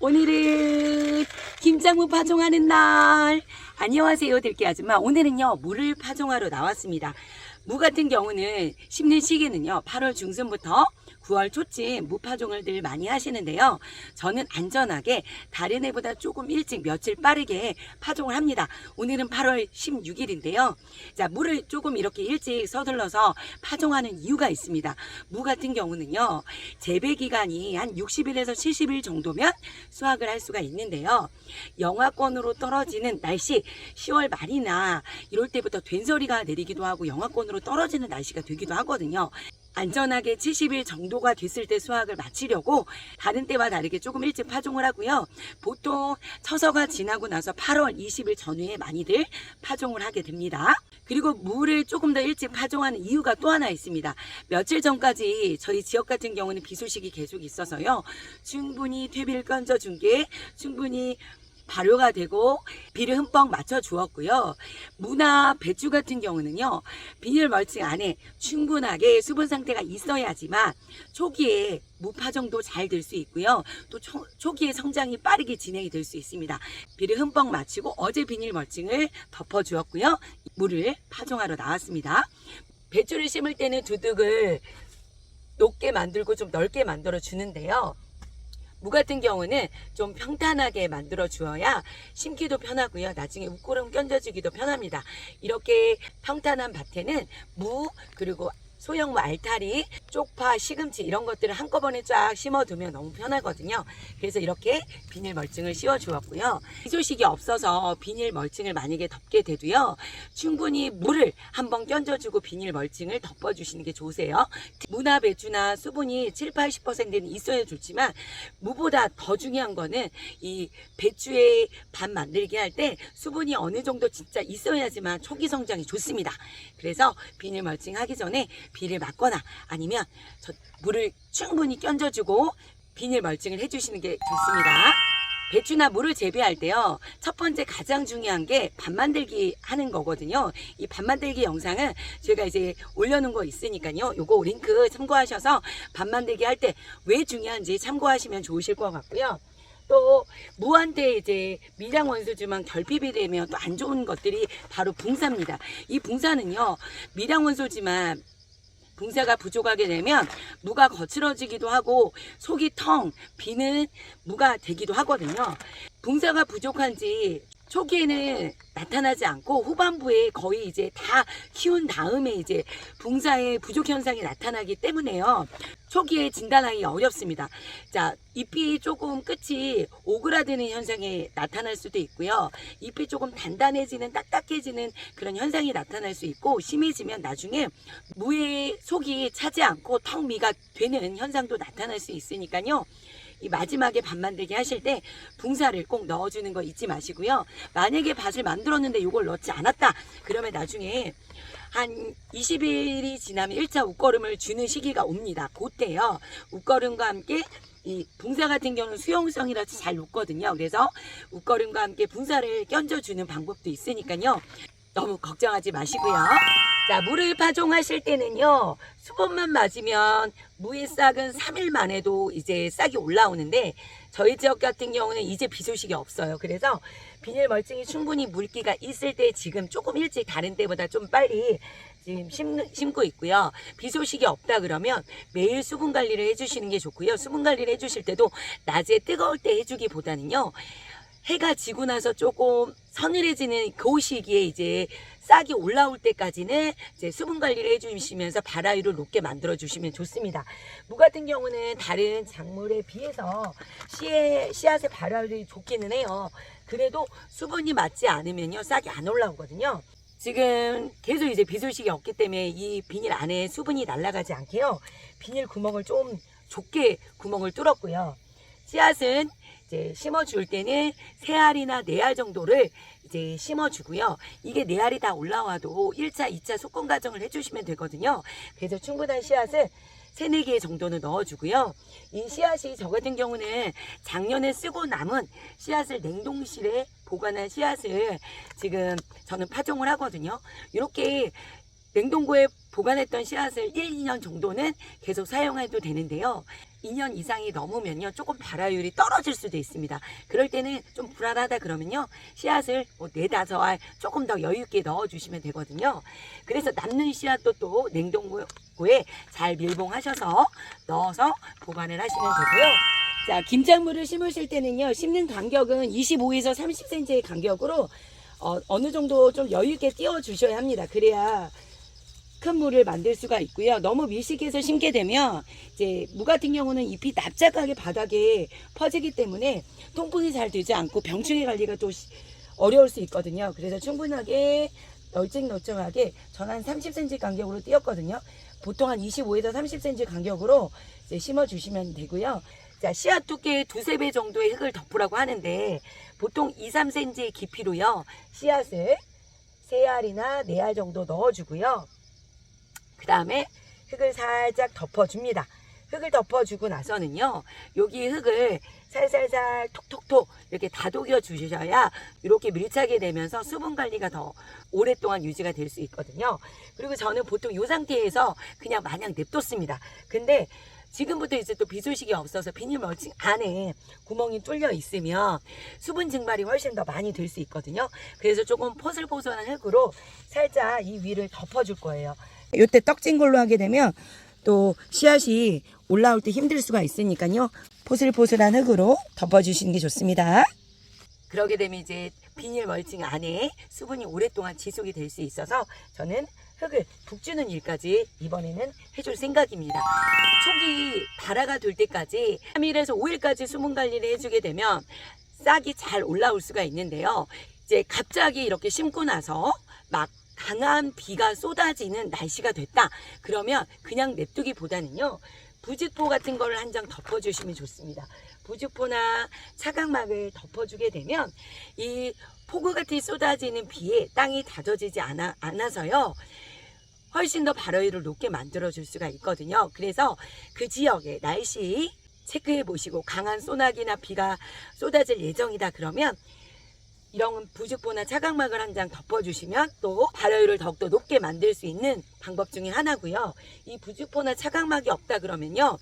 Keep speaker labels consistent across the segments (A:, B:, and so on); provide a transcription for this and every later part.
A: 오늘은 김장무 파종하는 날. 안녕하세요, 들깨 아줌마. 오늘은요, 물을 파종하러 나왔습니다. 무 같은 경우는 심는 시기는요, 8월 중순부터 9월 초쯤 무 파종을 늘 많이 하시는데요. 저는 안전하게 다른 해보다 조금 일찍 며칠 빠르게 파종을 합니다. 오늘은 8월 16일인데요. 자, 물을 조금 이렇게 일찍 서둘러서 파종하는 이유가 있습니다. 무 같은 경우는요, 재배 기간이 한 60일에서 70일 정도면 수확을 할 수가 있는데요. 영하권으로 떨어지는 날씨, 10월 말이나 이럴 때부터 된소리가 내리기도 하고 영하권으로 떨어지는 날씨가 되기도 하거든요. 안전하게 70일 정도가 됐을 때 수확을 마치려고 다른 때와 다르게 조금 일찍 파종을 하고요. 보통 처서가 지나고 나서 8월 20일 전후에 많이들 파종을 하게 됩니다. 그리고 물을 조금 더 일찍 파종하는 이유가 또 하나 있습니다. 며칠 전까지 저희 지역 같은 경우는 비 소식이 계속 있어서요. 충분히 퇴비를 건져준 게 충분히 발효가 되고 비를 흠뻑 맞춰 주었고요. 무나 배추 같은 경우는요. 비닐 멀칭 안에 충분하게 수분 상태가 있어야지만 초기에 무파종도 잘 될 수 있고요. 또 초, 초기에 성장이 빠르게 진행이 될 수 있습니다. 비를 흠뻑 마치고 어제 비닐 멀칭을 덮어 주었고요. 물을 파종하러 나왔습니다. 배추를 심을 때는 두둑을 높게 만들고 좀 넓게 만들어 주는데요. 무 같은 경우는 좀 평탄하게 만들어 주어야 심기도 편하고요. 나중에 웃고름 껴져주기도 편합니다. 이렇게 평탄한 밭에는 무 그리고 소형무 알타리, 쪽파, 시금치 이런 것들을 한꺼번에 쫙 심어두면 너무 편하거든요. 그래서 이렇게 비닐 멀칭을 씌워 주었고요. 희소식이 없어서 비닐 멀칭을 만약에 덮게 돼도요. 충분히 물을 한번 끼얹어주고 비닐 멀칭을 덮어주시는 게 좋으세요. 무나 배추나 수분이 7, 80%는 있어야 좋지만 무보다 더 중요한 거는 이 배추의 밥 만들기 할 때 수분이 어느 정도 진짜 있어야지만 초기 성장이 좋습니다. 그래서 비닐 멀칭 하기 전에 비를 맞거나 아니면 저 물을 충분히 끼얹어주고 비닐 멀칭을 해주시는 게 좋습니다. 배추나 물을 재배할 때요. 첫 번째 가장 중요한 게 밥 만들기 하는 거거든요. 이 밥 만들기 영상은 제가 이제 올려놓은 거 있으니까요. 요거 링크 참고하셔서 밥 만들기 할 때 왜 중요한지 참고하시면 좋으실 것 같고요. 또 무한대 이제 밀양 원소지만 결핍이 되면 또 안 좋은 것들이 바로 붕사입니다. 이 붕사는요. 밀양 원소지만 붕사가 부족하게 되면 무가 거칠어지기도 하고 속이 텅 비는 무가 되기도 하거든요. 붕사가 부족한지 초기에는 나타나지 않고 후반부에 거의 이제 다 키운 다음에 이제 붕사의 부족 현상이 나타나기 때문에요. 초기에 진단하기 어렵습니다. 자, 잎이 조금 끝이 오그라드는 현상이 나타날 수도 있고요. 잎이 조금 단단해지는 딱딱해지는 그런 현상이 나타날 수 있고 심해지면 나중에 무의 속이 차지 않고 턱 미가 되는 현상도 나타날 수 있으니까요. 이 마지막에 밥 만들기 하실 때 붕사를 꼭 넣어주는 거 잊지 마시고요. 만약에 밭을 만들었는데 이걸 넣지 않았다. 그러면 나중에 한 20일이 지나면 1차 웃거름을 주는 시기가 옵니다. 그때요. 웃거름과 함께 이 붕사 같은 경우는 수용성이라서 잘 녹거든요. 그래서 웃거름과 함께 붕사를 끼얹어주는 방법도 있으니까요. 너무 걱정하지 마시고요. 자, 물을 파종하실 때는요, 수분만 맞으면 무의 싹은 3일 만에도 이제 싹이 올라오는데, 저희 지역 같은 경우는 이제 비 소식이 없어요. 그래서 비닐 멀칭이 충분히 물기가 있을 때 지금 조금 일찍 다른 때보다 좀 빨리 지금 심, 심고 있고요. 비 소식이 없다 그러면 매일 수분 관리를 해주시는 게 좋고요. 수분 관리를 해주실 때도 낮에 뜨거울 때 해주기보다는요. 해가 지고 나서 조금 서늘해지는 그 시기에 이제 싹이 올라올 때까지는 이제 수분 관리를 해주시면서 발화율을 높게 만들어 주시면 좋습니다. 무 같은 경우는 다른 작물에 비해서 씨의, 씨앗의 발화율이 좋기는 해요. 그래도 수분이 맞지 않으면요 싹이 안 올라오거든요. 지금 계속 이제 비 소식이 없기 때문에 이 비닐 안에 수분이 날아가지 않게요. 비닐 구멍을 좀 좁게 구멍을 뚫었고요. 씨앗은 이제 심어줄 때는 세 알이나 네 알 정도를 이제 심어주고요. 이게 네 알이 다 올라와도 1차, 2차 속건 과정을 해주시면 되거든요. 그래서 충분한 씨앗을 세네 개 정도는 넣어주고요. 이 씨앗이 저 같은 경우는 작년에 쓰고 남은 씨앗을 냉동실에 보관한 씨앗을 지금 저는 파종을 하거든요. 이렇게 냉동고에 보관했던 씨앗을 1, 2년 정도는 계속 사용해도 되는데요. 2년 이상이 넘으면요. 조금 발화율이 떨어질 수도 있습니다. 그럴 때는 좀 불안하다 그러면요. 씨앗을 뭐 4, 5알 조금 더 여유 있게 넣어주시면 되거든요. 그래서 남는 씨앗도 또 냉동고에 잘 밀봉하셔서 넣어서 보관을 하시면 되고요. 자, 김작물을 심으실 때는요. 심는 간격은 25에서 30cm의 간격으로 어, 어느 정도 좀 여유 있게 띄워 주셔야 합니다. 그래야 큰 물을 만들 수가 있고요. 너무 밀식해서 심게 되면 이제 무 같은 경우는 잎이 납작하게 바닥에 퍼지기 때문에 통풍이 잘 되지 않고 병충해 관리가 또 시- 어려울 수 있거든요. 그래서 충분하게 널찍널찍하게 전 한 30cm 간격으로 띄었거든요. 보통 한 25에서 30cm 간격으로 이제 심어 주시면 되고요. 자, 씨앗 두께 두세 배 정도의 흙을 덮으라고 하는데 보통 2, 3cm의 깊이로요. 씨앗을 3알이나 4알 정도 넣어주고요. 그 다음에 흙을 살짝 덮어줍니다. 흙을 덮어주고 나서는요, 여기 흙을 살살살 톡톡톡 이렇게 다독여 주셔야 이렇게 밀착이 되면서 수분 관리가 더 오랫동안 유지가 될 수 있거든요. 그리고 저는 보통 이 상태에서 그냥 마냥 냅뒀습니다. 근데 지금부터 이제 또 비 소식이 없어서 비닐 멀칭 안에 구멍이 뚫려 있으면 수분 증발이 훨씬 더 많이 될 수 있거든요. 그래서 조금 포슬포슬한 흙으로 살짝 이 위를 덮어줄 거예요. 이때 떡진 걸로 하게 되면 또 씨앗이 올라올 때 힘들 수가 있으니까요. 포슬포슬한 흙으로 덮어주시는 게 좋습니다. 그러게 되면 이제 비닐 멀칭 안에 수분이 오랫동안 지속이 될 수 있어서 저는 흙을 북주는 일까지 이번에는 해줄 생각입니다. 초기 발화가 될 때까지 3일에서 5일까지 수분 관리를 해주게 되면 싹이 잘 올라올 수가 있는데요. 이제 갑자기 이렇게 심고 나서 막 강한 비가 쏟아지는 날씨가 됐다. 그러면 그냥 냅두기보다는요. 부직포 같은 걸한장 덮어주시면 좋습니다. 부직포나 차각막을 덮어주게 되면 이 폭우 같이 쏟아지는 비에 땅이 다져지지 않아, 않아서요. 훨씬 더 발화율을 높게 만들어줄 수가 있거든요. 그래서 그 지역의 날씨 체크해 보시고 강한 소나기나 비가 쏟아질 예정이다 그러면 이런 부직포나 차각막을 한 장 덮어주시면 또 발효율을 더욱더 높게 만들 수 있는 방법 중에 하나고요. 이 부직포나 차각막이 없다 그러면요.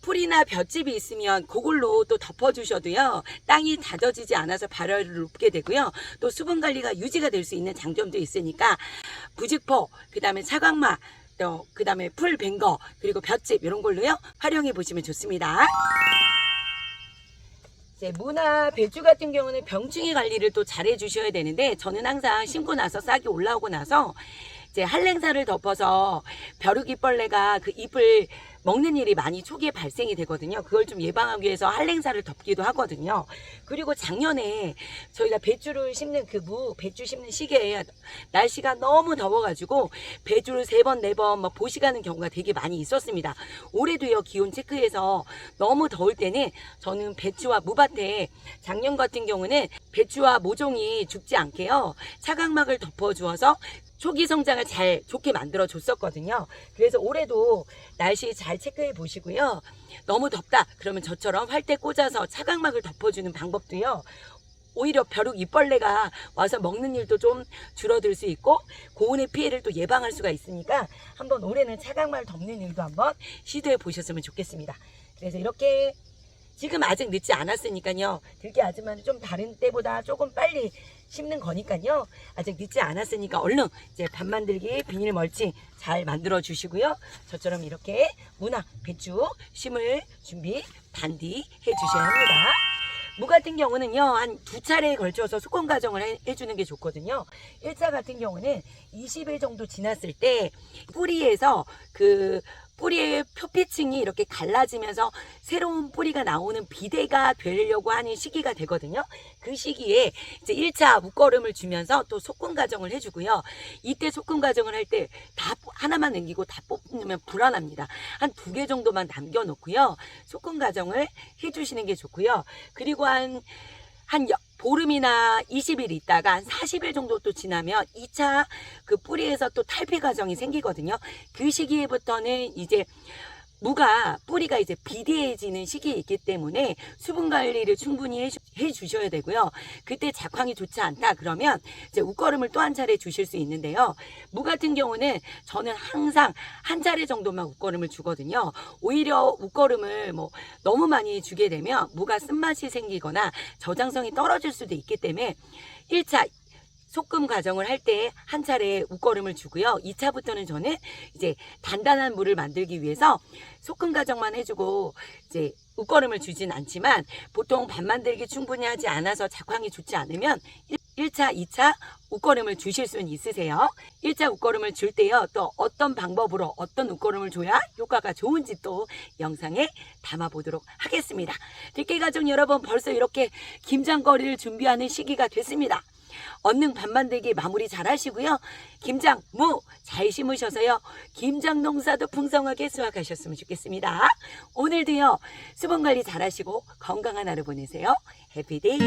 A: 풀이나 볏짚이 있으면 그걸로 또 덮어주셔도요. 땅이 다져지지 않아서 발효율을 높게 되고요. 또 수분 관리가 유지가 될 수 있는 장점도 있으니까 부직포, 그 다음에 차각막, 또그 다음에 풀 뱅거, 그리고 볏짚 이런 걸로요. 활용해 보시면 좋습니다. 이제 무나 배추 같은 경우는 병충해 관리를 또 잘 해 주셔야 되는데 저는 항상 심고 나서 싹이 올라오고 나서 이제 한랭사를 덮어서 벼룩이벌레가 그 잎을 먹는 일이 많이 초기에 발생이 되거든요. 그걸 좀 예방하기 위해서 한랭사를 덮기도 하거든요. 그리고 작년에 저희가 배추를 심는 그 무, 배추 심는 시기에 날씨가 너무 더워가지고 배추를 세 번, 네 번 막 보시가는 경우가 되게 많이 있었습니다. 올해도요, 기온 체크해서 너무 더울 때는 저는 배추와 무밭에 작년 같은 경우는 배추와 모종이 죽지 않게요, 차각막을 덮어주어서 초기 성장을 잘 좋게 만들어 줬었거든요. 그래서 올해도 날씨 잘 체크해 보시고요. 너무 덥다 그러면 저처럼 활대 꽂아서 차각막을 덮어주는 방법도요. 오히려 벼룩 잎벌레가 와서 먹는 일도 좀 줄어들 수 있고 고온의 피해를 또 예방할 수가 있으니까 한번 올해는 차각막 덮는 일도 한번 시도해 보셨으면 좋겠습니다. 그래서 이렇게 지금 아직 늦지 않았으니까요. 들깨 아줌마는 좀 다른 때보다 조금 빨리 심는 거니까요. 아직 늦지 않았으니까 얼른 이제 밥 만들기 비닐 멀칭 잘 만들어 주시고요. 저처럼 이렇게 무나 배추 심을 준비 단디 해 주셔야 합니다. 무 같은 경우는요, 한 두 차례에 걸쳐서 수건 가정을 해, 해주는 게 좋거든요. 1차 같은 경우는 20일 정도 지났을 때 뿌리에서 그 뿌리의 표피층이 이렇게 갈라지면서 새로운 뿌리가 나오는 비대가 되려고 하는 시기가 되거든요. 그 시기에 이제 1차 묶어름을 주면서 또 소금 가정을 해주고요. 이때 소금 가정을 할 때 다 하나만 남기고 다 뽑으면 불안합니다. 한 두 개 정도만 남겨놓고요. 소금 가정을 해주시는 게 좋고요. 그리고 한, 한 여- 보름이나 20일 있다가 한 40일 정도 또 지나면 2차 그 뿌리에서 또 탈피 과정이 생기거든요. 그 시기에부터는 이제 무가 뿌리가 이제 비대해지는 시기에 있기 때문에 수분 관리를 충분히 해, 주- 해 주셔야 되고요. 그때 작황이 좋지 않다 그러면 이제 웃거름을 또 한 차례 주실 수 있는데요. 무 같은 경우는 저는 항상 한 차례 정도만 웃거름을 주거든요. 오히려 웃거름을 뭐 너무 많이 주게 되면 무가 쓴맛이 생기거나 저장성이 떨어질 수도 있기 때문에 1차 소금 과정을 할 때 한 차례 웃거름을 주고요. 2차부터는 저는 이제 단단한 물을 만들기 위해서 소금 과정만 해주고 이제 웃거름을 주진 않지만 보통 밥 만들기 충분히 하지 않아서 작황이 좋지 않으면 1차, 2차 웃거름을 주실 수는 있으세요. 1차 웃거름을 줄 때요. 또 어떤 방법으로 어떤 웃거름을 줘야 효과가 좋은지 또 영상에 담아보도록 하겠습니다. 들깨가족 여러분 벌써 이렇게 김장거리를 준비하는 시기가 됐습니다. 얼른 밥 만들기 마무리 잘 하시고요. 김장, 무 잘 심으셔서요. 김장 농사도 풍성하게 수확하셨으면 좋겠습니다. 오늘도요. 수분 관리 잘 하시고 건강한 하루 보내세요. 해피데이.